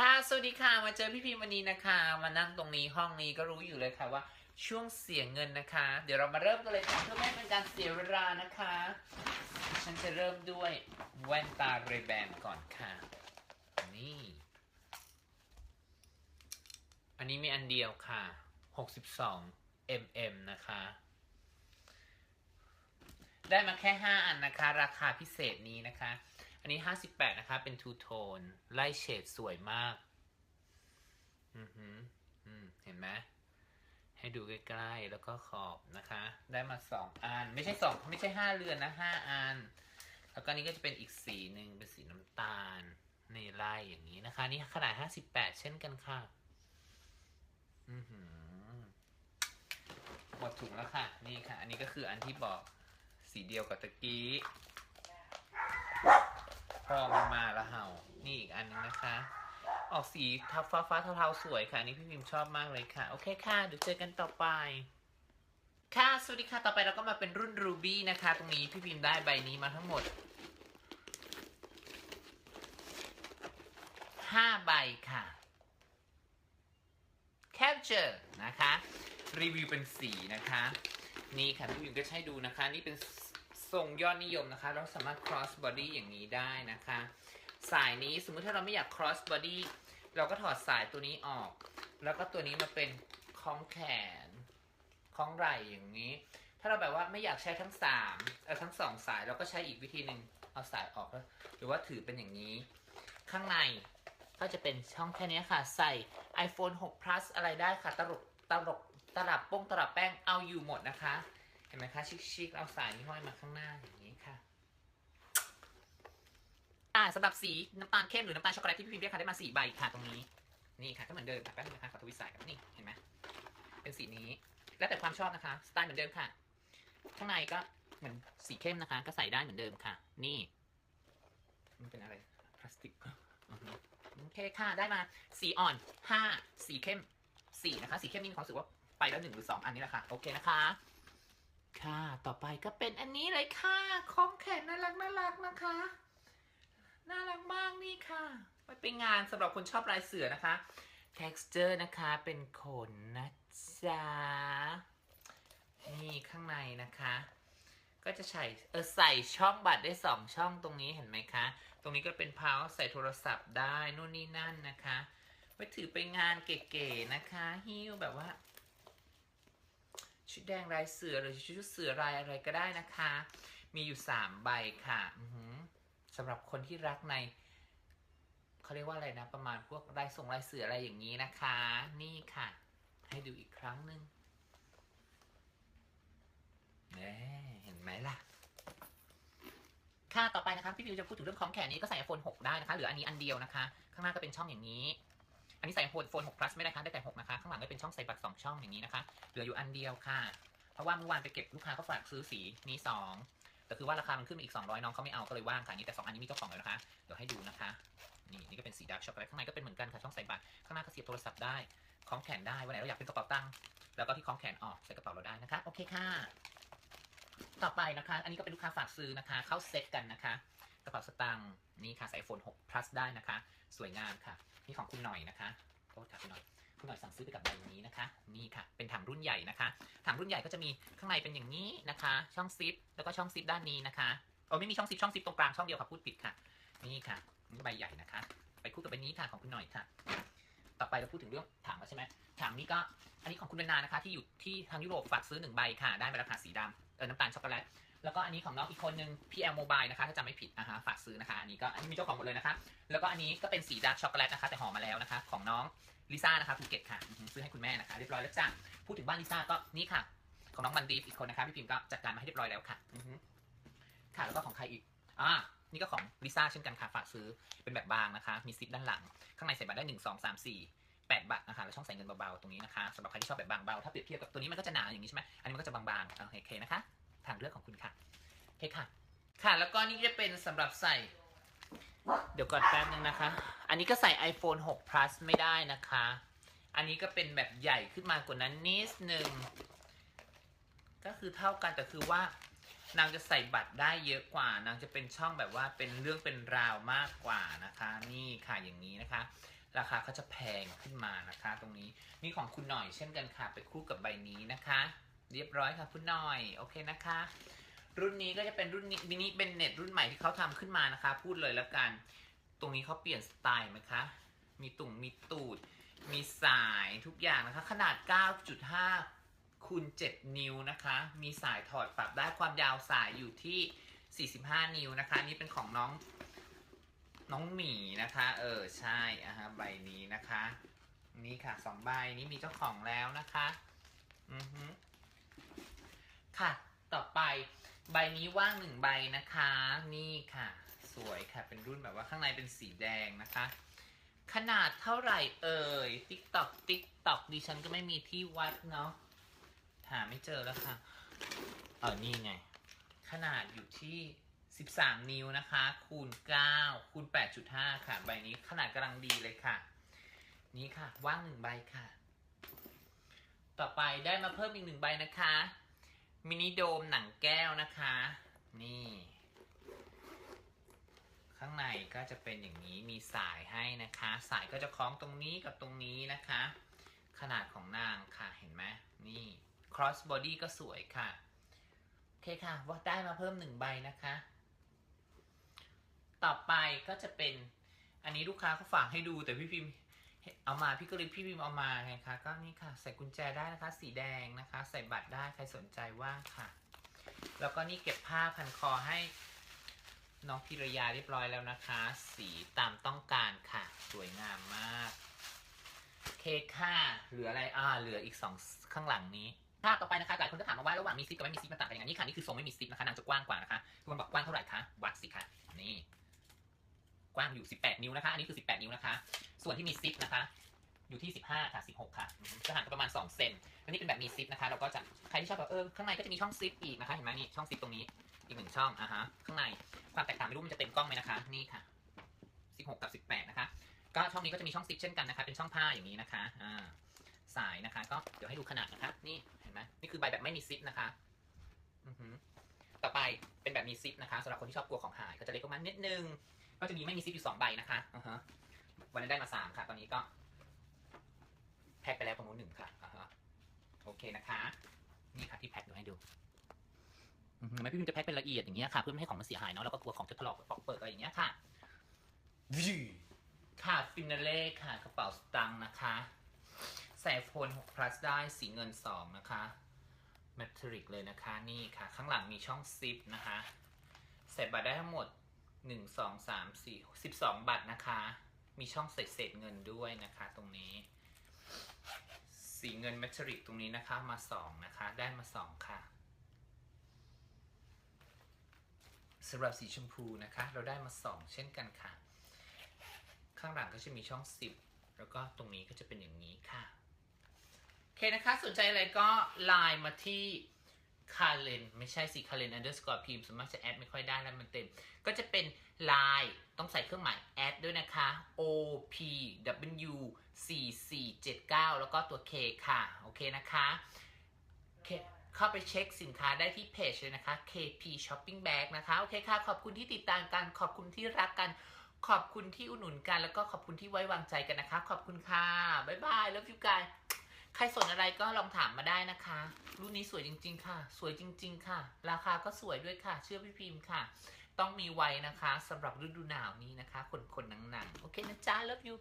ค่ะ สวัสดีค่ะ มาเจอพี่พิมวันนี้นะคะ มานั่งตรงนี้ห้องนี้ก็รู้อยู่เลยค่ะว่าช่วงเสียเงินนะคะ เดี๋ยวเรามาเริ่มกันเลยค่ะเพื่อไม่เป็นการเสียเวลานะคะ ฉันจะเริ่มด้วยแว่นตาเรแบนก่อนค่ะ นี่ อันนี้มีอันเดียวค่ะ 62 mm นะคะ ได้มาแค่ 5 อันนะคะ ราคาพิเศษนี้นะคะ อันนี้ 58 นะคะ เป็นทูโทน ไล่เฉดสวยมาก อือหืออืมเห็นไหมให้ดูใกล้ๆ แล้วก็ขอบนะคะ ได้มา2อัน ไม่ใช่2ไม่ใช่5เรือนนะ5อัน แล้วก็นี้ก็จะเป็นอีกสีหนึ่งเป็นสีน้ำตาลในไล่อย่างนี้นะคะ นี่ขนาด 58 เช่นกันค่ะ อือหือหมดถุงแล้วค่ะ นี่ค่ะ อันนี้ก็คืออันที่บอกสีเดียวกับตะกี้ พอมันมาแล้วเห่า นี่อีกอันนึงนะคะ ออกสีทับฟ้าฟ้าเทาๆสวยค่ะนนี้พี่พิมพ์ชอบมากเลยค่ะ โอเคค่ะเดี๋ยวเจอกันต่อไปค่ะ สวัสดีค่ะ ต่อไปเราก็มาเป็นรุ่นรูบี้นะคะ ตรงนี้พี่พิมพ์ได้ใบนี้มาทั้งหมด 5 ใบค่ะ Capture นะคะ รีวิวเป็นสีนะคะ นี่ค่ะ พี่พิมพ์ก็ใช้ดูนะคะ นี่เป็น ทรงยอดนิยมนะคะ เราสามารถ cross body อย่างนี้ได้นะคะ สายนี้สมมุติถ้าเราไม่อยาก cross body เราก็ถอดสายตัวนี้ออก แล้วก็ตัวนี้มาเป็นคล้องแขนคล้องไหล่อย่างนี้ ถ้าเราแบบว่าไม่อยากใช้ทั้งสามเออทั้งสองสายเราก็ใช้อีกวิธีหนึ่งเอาสายออกแล้วหรือว่าถือเป็นอย่างนี้ ข้างในก็จะเป็นช่องแค่นี้ค่ะ ใส่ iPhone 6 plus อะไรได้ค่ะ ตลกตลกตลับป้งตลับแป้งเอาอยู่หมดนะคะ ห็นไหมคะชิคๆเอาสายนี้ห้อยมาข้างหน้าอย่างนี้ค่ะอ่าสำหรับสีน้ำตาลเข้มหรือน้ำตาลช็อกโกแลตที่พี่พิมพ์เรียกค่ะได้มาสี่ใบค่ะตรงนี้นี่ค่ะก็เหมือนเดิมค่ะแป๊บนึงนะคะขอทวิสายครับนี่เห็นไหมเป็นสีนี้ แล้วแต่ความชอบนะคะสไตล์เหมือนเดิมค่ะ ข้างในก็เหมือนสีเข้มนะคะ ก็ใส่ได้เหมือนเดิมค่ะ นี่ มันเป็นอะไรพลาสติกโอเคค่ะได้มาสีอ่อนห้าสีเข้มสี่นะคะ สีเข้มนี่มีความรู้สึกว่าไปแล้วหนึ่งหรือสองอันนี้แหละค่ะโอเคนะคะ ค่ะ ต่อไปก็เป็นอันนี้เลยค่ะของแขนน่ารักน่ารักนะคะ น่ารักมากนี่ค่ะไปเป็นงานสำหรับคนชอบลายเสือนะคะ texture นะคะเป็นขนนะจ๊ะ นี่ข้างในนะคะ ก็จะใส่เออใส่ช่องบัตรได้สองช่องตรงนี้เห็นไหมคะ ตรงนี้ก็เป็นพาวใส่โทรศัพท์ได้นู่นนี่นั่นนะคะ ไว้ถือไปงานเก๋ๆนะคะ ฮิ้วแบบว่า ชุดแดงลายเสือหรือชุดเสือลายอะไรก็ได้นะคะ มีอยู่สามใบค่ะอือหือสำหรับคนที่รักในเขาเรียกว่าอะไรนะ ประมาณพวกลายส่งลายเสืออะไรอย่างนี้นะคะ นี่ค่ะ ให้ดูอีกครั้งหนึ่งเห็นไหมล่ะค่ะต่อไปนะคะพี่พิวจะพูดถึงเรื่องของแขนนี้ก็ใส่ iPhone 6ได้นะคะ เหลืออันนี้อันเดียวนะคะ ข้างหน้าก็เป็นช่องอย่างนี้ อันนี้ใส่ iPhone iPhone 6 plus ไม่ได้ค่ะได้แต่ 6 นะคะ ข้างหลังก็เป็นช่องใส่บัตร 2 ช่องอย่างนี้นะคะ เหลืออยู่อันเดียวค่ะ เพราะว่าเมื่อวานไปเก็บลูกค้าก็ฝากซื้อสีนี้สองแต่คือว่าราคามันขึ้นมาอีก 200 น้องเขาไม่เอาก็เลยว่างค่ะนี่แต่ 2 อันนี้มีเจ้าของแล้วนะคะ เดี๋ยวให้ดูนะคะ นี่นี่ก็เป็นสีดาร์กช็อกโกแลตข้างในก็เป็นเหมือนกันค่ะช่องใส่บัตรข้างหน้าก็เสียบโทรศัพท์ได้คล้องแขนได้วันไหนเราอยากเป็นกระเป๋าตังค์แล้วก็ที่คล้องแขนออกใส่กระเป๋าเราได้นะคะโอเคค่ะ ต่อไปนะคะ อันนี้ก็เป็นลูกค้าฝากซื้อนะคะ เข้าเซตกันนะคะ กระเป๋าสตางค์นี่ค่ะส่ iPhone 6 plus ได้นะคะ สวยงามค่ะ นี่ของคุณหน่อยนะคะโทษค่ะคุณหน่อยคุณหน่อยสั่งซื้อไปกับใบนี้นะคะ นี่ค่ะ เป็นถังรุ่นใหญ่นะคะ ถังรุ่นใหญ่ก็จะมีข้างในเป็นอย่างนี้นะคะ ช่องซิป แล้วก็ช่องซิปด้านนี้นะคะโอ้ไม่มีช่องซิปช่องซิปตรงกลางช่องเดียวค่ะพูดผิดค่ะ นี่ค่ะนี่ใบใหญ่นะคะ ไปคู่กับใบนี้ค่ะของคุณหน่อยค่ะ ต่อไปเราพูดถึงเรื่องถังแล้วใช่ไหมถังนี้ก็อันนี้ของคุณนนานะคะ ที่อยู่ที่ทางยุโรปฝากซื้อหนึ่งใบค่ะ ได้มาราคาสีดำเออน้ำตาลช็อกโกแลต แล้วก็อันนี้ของน้องอีกคนนึง PL Mobile นะคะ ถ้าจำไม่ผิดนะคะฝากซื้อนะคะ อันนี้ก็อันนี้มีเจ้าของหมดเลยนะคะ แล้วก็อันนี้ก็เป็นสีดาร์กช็อกโกแลตนะคะ แต่ห่อมาแล้วนะคะ ของน้องลิซ่านะคะภูเก็ตค่ะ ซื้อให้คุณแม่นะคะ เรียบร้อยแล้วจ้ะพูดถึงบ้านลิซ่าก็นี่ค่ะ ของน้องมันดีฟอีกคนนะคะพี่พิมพ์ก็จัดการมาให้เรียบร้อยแล้วค่ะค่ะแล้วก็ของใครอีกอ่านี่ก็ของลิซ่าเช่นกันค่ะฝากซื้อเป็นแบบบางนะคะ มีซิปด้านหลัง ข้างในใส่บัตรได้หนึ่งสองสามสี่แปดบัตรนะคะแล้วช่องใส่เงินเบาๆตรงนี้นะคะสำหรับใครที่ชอบแบบบางเบาถ้าเปรียบเทียบกับตัวนี้มันก็จะหนาอย่างนี้ใช่ไหมอันนี้มันก็จะบางๆโอเคนะคะ ทางเลือกของคุณค่ะโอเคค่ะ ค่ะ แล้วก็นี่จะเป็นสำหรับใส่ เดี๋ยวก่อนแป๊บนึงนะคะ อันนี้ก็ใส่ iPhone 6 plus ไม่ได้นะคะ อันนี้ก็เป็นแบบใหญ่ขึ้นมากว่านั้นนิดนึง ก็คือเท่ากันแต่คือว่านางจะใส่บัตรได้เยอะกว่า นางจะเป็นช่องแบบว่าเป็นเรื่องเป็นราวมากกว่านะคะ นี่ค่ะอย่างนี้นะคะ ราคาก็จะแพงขึ้นมานะคะ ตรงนี้นี่ของคุณหน่อยเช่นกันค่ะไปคู่กับใบนี้นะคะ เรียบร้อยค่ะคุณหน่อย โอเคนะคะ รุ่นนี้ก็จะเป็นรุ่นนี้มินิเบนเน็ตรุ่นใหม่ที่เขาทำขึ้นมานะคะ พูดเลยแล้วกัน ตรงนี้เขาเปลี่ยนสไตล์ไหมคะ มีตุ่งมีตูด มีสายทุกอย่างนะคะ ขนาด 9.5คูณ7นิ้วนะคะ มีสายถอดปรับได้ความยาวสายอยู่ที่ 45 นิ้วนะคะนี่เป็นของน้องน้องหมีนะคะ เออใช่อะฮะใบนี้นะคะ นี่ค่ะสองใบนี้มีเจ้าของแล้วนะคะ อือฮึ ค่ะ ต่อไปใบนี้ว่างหนึ่งใบนะคะ นี่ค่ะ สวยค่ะ เป็นรุ่นแบบว่าข้างในเป็นสีแดงนะคะ ขนาดเท่าไหร่เอ่ย ติ๊กตอกติ๊กตอกดิฉันก็ไม่มีที่วัดเนาะ หาไม่เจอแล้วค่ะเออนี่ไง ขนาดอยู่ที่ 13 นิ้วนะคะ คูณ 9 คูณ 8.5 ค่ะ ใบนี้ขนาดกำลังดีเลยค่ะ นี่ค่ะ ว่างหนึ่งใบค่ะ ต่อไปได้มาเพิ่มอีกหนึ่งใบนะคะ มินิโดมหนังแก้วนะคะ นี่ ข้างในก็จะเป็นอย่างนี้มีสายให้นะคะ สายก็จะคล้องตรงนี้กับตรงนี้นะคะ ขนาดของนางค่ะเห็นไหมนี่ cross body ก็สวยค่ะ โอเคค่ะ ว่าได้มาเพิ่มหนึ่งใบนะคะ ต่อไปก็จะเป็นอันนี้ลูกค้าเขาฝากให้ดูแต่พี่พิมพ์ เอามาพี่ก็เลยพี่พิมเอามาไงคะก็นี่ค่ะ ใส่กุญแจได้นะคะ สีแดงนะคะ ใส่บัตรได้ใครสนใจว่างค่ะ แล้วก็นี่เก็บผ้าพันคอให้น้องพิรยาเรียบร้อยแล้วนะคะ สีตามต้องการค่ะ สวยงามมากโอเคค่ะเหลืออะไรอ่าเหลืออีกสองข้างหลังนี้ภาพต่อไปนะคะหลายคนก็ถามมาว่าระหว่างมีซิปกับไม่มีซิปมันต่างกันยังไงนี่ค่ะนี่คือทรงไม่มีซิปนะคะนางจะกว้างกว่านะคะทุกคนบอกกว้างเท่าไหร่คะวัดสิคะนี่ กว้างอยู่ 18 นิ้วนะคะ อันนี้คือ 18 นิ้วนะคะ ส่วนที่มีซิปนะคะ อยู่ที่ 15 ค่ะ 16 ค่ะจะห่างกันประมาณ 2 เซนอันนี้เป็นแบบมีซิปนะคะ เราก็จะ ใครที่ชอบแบบเออ ข้างในก็จะมีช่องซิปอีกนะคะ เห็นไหมนี่ ช่องซิปตรงนี้ อีกหนึ่งช่องอะฮะ ข้างใน ความแตกต่างไม่รู้มันจะเต็มกล้องไหมนะคะ นี่ค่ะ 16 กับ 18 นะคะ ก็ช่องนี้ก็จะมีช่องซิปเช่นกันนะคะ เป็นช่องผ้าอย่างนี้นะคะ อ่า สายนะคะ ก็เดี๋ยวให้ดูขนาดนะคะ นี่ เห็นไหมนี่คือใบแบบไม่มีซิปนะคะ อือหือต่อไปเป็นแบบมีซิปนะคะสำหรับคนที่ชอบกลัวของหายก็จะเล็กประมาณนิดนึง ก็จะมีไม่มีซิปอยู่สองใบนะคะอ่าฮะวันนั้นได้มาสามค่ะ ตอนนี้ก็ แพ็คไปแล้วตรงนู้นหนึ่งค่ะอ่าฮะโอเคนะคะ นี่ค่ะที่แพ็คเดี๋ยวให้ดูอือฮึไม่พี่พิมจะแพ็คเป็นละเอียดอย่างเงี้ยค่ะเพื่อไม่ให้ของมันเสียหายเนาะแล้วก็กลัวของจะถลอกปอกเปิดอะไรอย่างเงี้ยค่ะวิค่ะฟินาเล่ค่ะกระเป๋าสตังค์นะคะใส่โฟน6 plus ได้สีเงิน 2 นะคะแมทริกเลยนะคะ นี่ค่ะ ข้างหลังมีช่องซิปนะคะ ใส่บัตรได้ทั้งหมด หนึ่งสองสามสี่สิบสองบัตรนะคะ มีช่องใส่เศษเงินด้วยนะคะ ตรงนี้ สีเงินแมทริกตรงนี้นะคะ มาสองนะคะ ได้มาสองค่ะสำหรับสีชมพูนะคะ เราได้มาสองเช่นกันค่ะ ข้างหลังก็จะมีช่องสิบแล้วก็ตรงนี้ก็จะเป็นอย่างนี้ค่ะ โอเคนะคะ สนใจอะไรก็ไลน์มาที่ คาเลนไม่ใช่สิคาเลน underscore พิมพ์สวนมากจะแอดไม่ค่อยได้แล้วมันเต็ม ก็จะเป็น Line ต้องใส่เครื่องหมายแอดด้วยนะคะ O P W 4 4 7 9 แล้วก็ตัว K ค่ะ โอเคนะคะเคเข้าไปเช็คสินค้าได้ที่เพจเลยนะคะ KP Shopping Bag นะคะ โอเคค่ะ ขอบคุณที่ติดตามกัน ขอบคุณที่รักกัน ขอบคุณที่อุดหนุนกัน แล้วก็ขอบคุณที่ไว้วางใจกันนะคะ ขอบคุณค่ะ บ๊ายบายแล้วฟิวกาย ใครสนอะไรก็ลองถามมาได้นะคะ รุ่นนี้สวยจริง ๆ ค่ะ สวยจริง ๆ ค่ะ ราคาก็สวยด้วยค่ะ เชื่อพี่พิมพ์ค่ะ ต้องมีไว้นะคะสำหรับฤดูหนาวนี้นะคะขนๆหนังๆโอเคนะจ๊ะ love you